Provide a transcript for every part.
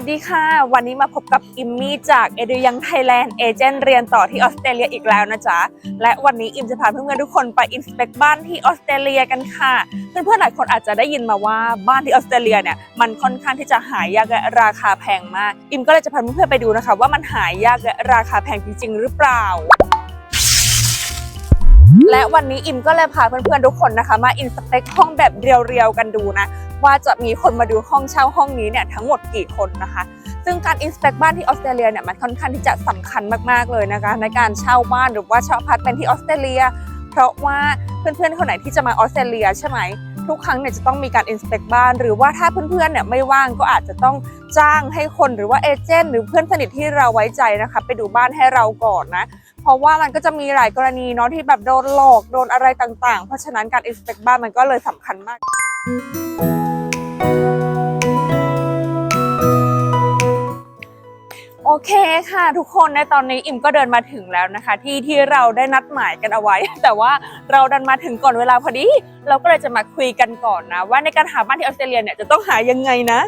วัสดีค่ะ วันนี้มาพบกับอิมมี่จากเอดูยังไทยแลนด์เอเจนต์เรียนต่อที่ออสเตรเลียอีกแล้วนะจ๊ะ และวันนี้อิมจะพาเพื่อนๆทุกคนไปอินสเปกบ้านที่ออสเตรเลียกันค่ะ เพื่อนๆหลายคนอาจจะได้ยินมาว่าบ้านที่ออสเตรเลียเนี่ยมันค่อนข้างที่จะหายากและราคาแพงมาก อิมก็เลยจะพาเพื่อนๆไปดูนะคะ ว่ามันหายากและราคาแพงจริง ๆ หรือเปล่าและวันนี้อิมก็เลยพาเพื่อนๆทุกคนนะคะ มาอินสเปคห้องแบบเรียวๆกันดูนะ ว่าจะมีคนมาดูห้องเช่าห้องนี้เนี่ยทั้งหมดกี่คนนะคะ ซึ่งการอินสเปคบ้านที่ออสเตรเลียเนี่ยมันค่อนข้างที่จะสำคัญมากๆเลยนะคะในการเช่าบ้านหรือว่าเช่าพาร์ตเมนที่ออสเตรเลีย เพราะว่าเพื่อนๆคนไหนที่จะมาออสเตรเลียใช่ไหมทุกครั้งเนี่ยจะต้องมีการอินสเปคบ้าน หรือว่าถ้าเพื่อนๆเนี่ยไม่ว่างก็อาจจะต้องจ้างให้คนหรือว่าเอเจนต์หรือเพื่อนสนิทที่เราไว้ใจนะคะไปดูบ้านให้เราก่อนนะ เพราะว่ามันก็จะมีหลายกรณีเนาะที่แบบโดนหลอกโดนอะไรต่างๆ เพราะฉะนั้นการอินสเปคบ้านมันก็เลยสำคัญมากโอ เคค่ะทุกคนในตอนนี้อิมก็เดินมาถึงแล้วนะคะ ที่ที่เราได้นัดหมายกันเอาไว้ แต่ว่าเราดันมาถึงก่อนเวลาพอดี เราก็เลยจะมาคุยกันก่อนนะ ว่าในการหาบ้านที่ออสเตรเลียเนี่ยจะต้องหายังไงนะ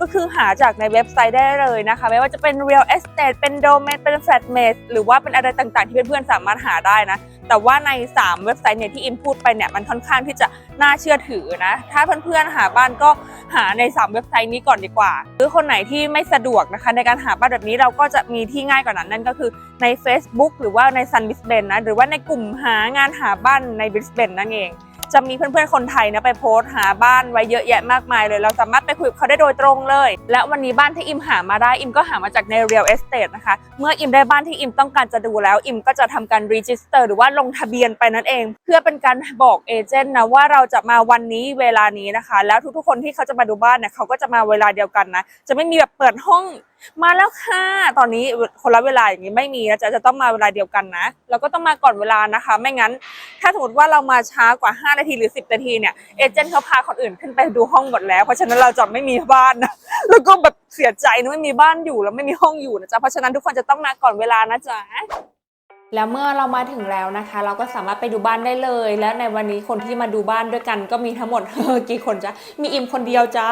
ก็คือหาจากในเว็บไซต์ได้เลยนะคะ ไม่ว่าจะเป็น real estate เป็น domain เป็น flatmate หรือว่าเป็นอะไรต่างๆ ที่เพื่อนๆสามารถหาได้นะ แต่ว่าใน 3 เว็บไซต์เนี่ยที่อิมพูดไปเนี่ยมันค่อนข้างที่จะน่าเชื่อถือนะ ถ้าเพื่อนๆหาบ้านก็หาใน 3 เว็บไซต์นี้ก่อนดีกว่า หรือคนไหนที่ไม่สะดวกนะคะ ในการหาบ้านแบบนี้เราก็จะมีที่ง่ายกว่านั้นนั่นก็คือใน Facebook หรือว่าใน Sun b i s b a n นะหรือว่าในกลุ่มหางานหาบ้านใน b r i s b a n นั่นเอง จะมีเพื่อนๆคนไทยนะไปโพสต์หาบ้านไว้เยอะแยะมากมายเลย เราสามารถไปคุยกับเขาได้โดยตรงเลย และวันนี้บ้านที่อิมหามาได้อิมก็หามาจากใน Real Estate นะคะ เมื่ออิมได้บ้านที่อิมต้องการจะดูแล้ว อิมก็จะทำการ register หรือว่าลงทะเบียนไปนั่นเอง เพื่อเป็นการบอกเอเจนต์นะว่าเราจะมาวันนี้เวลานี้นะคะ แล้วทุกๆคนที่เขาจะมาดูบ้านเนี่ยเขาก็จะมาเวลาเดียวกันนะจะไม่มีแบบเปิดห้อง มาแล้วค่ะ ตอนนี้คนละเวลาอย่างนี้ไม่มีนะจะจะต้องมาเวลาเดียวกันนะแล้วก็ต้องมาก่อนเวลานะคะ ไม่งั้น ถ้าสมมติว่าเรามาช้ากว่า 5 นาทีหรือ 10 นาทีเนี่ย เอเจนต์เขาพาคนอื่นขึ้นไปดูห้องหมดแล้ว เพราะฉะนั้นเราจะไม่มีบ้านนะ แล้วก็แบบเสียใจนะไม่มีบ้านอยู่แล้วไม่มีห้องอยู่นะจ๊ะ เพราะฉะนั้นทุกคนจะต้องมาก่อนเวลานะจ๊ะ แล้วเมื่อเรามาถึงแล้วนะคะ เราก็สามารถไปดูบ้านได้เลย และในวันนี้คนที่มาดูบ้านด้วยกันก็มีทั้งหมดกี่คนจ๊ะมีอิมคนเดียวจ้า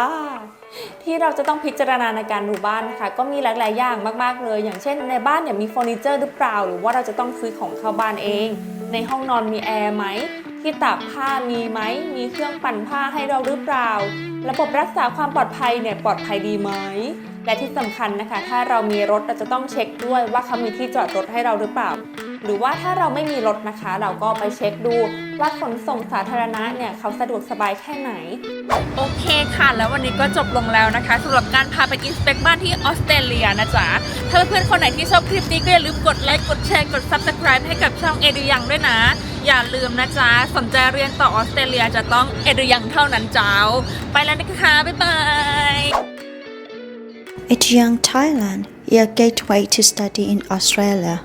ที่เราจะต้องพิจารณาในการดูบ้านนะคะ ก็มีหลาย ๆ อย่างมากๆเลย อย่างเช่น ในบ้านเนี่ยมีเฟอร์นิเจอร์หรือเปล่า หรือว่าเราจะต้องซื้อของเข้าบ้านเอง ในห้องนอนมีแอร์ไหมที่ตากผ้ามีไหมมีเครื่องปั่นผ้าให้เราหรือเปล่า ระบบรักษาความปลอดภัยเนี่ยปลอดภัยดีไหมและที่สำคัญนะคะ ถ้าเรามีรถเราจะต้องเช็คด้วยว่าเขามีที่จอดรถให้เราหรือเปล่า หรือว่าถ้าเราไม่มีรถนะคะ เราก็ไปเช็คดูว่าขนส่งสาธารณะเนี่ยเขาสะดวกสบายแค่ไหน โอเคค่ะ แล้ววันนี้ก็จบลงแล้วนะคะสำหรับการพาไปอินสเปกบ้านที่ออสเตรเลียนะจ๊ะ ถ้าเพื่อนๆคนไหนที่ชอบคลิปนี้ก็อย่าลืมกดไลค์ กดแชร์ กด Subscribe ให้กับช่องเอดูยังด้วยนะ อย่าลืมนะจ๊ะ สนใจเรียนต่อออสเตรเลียจะต้องเอดูยังเท่านั้นจ้า ไปแล้วนะคะบ๊ายบาย It's Young Thailand, your gateway to study in Australia.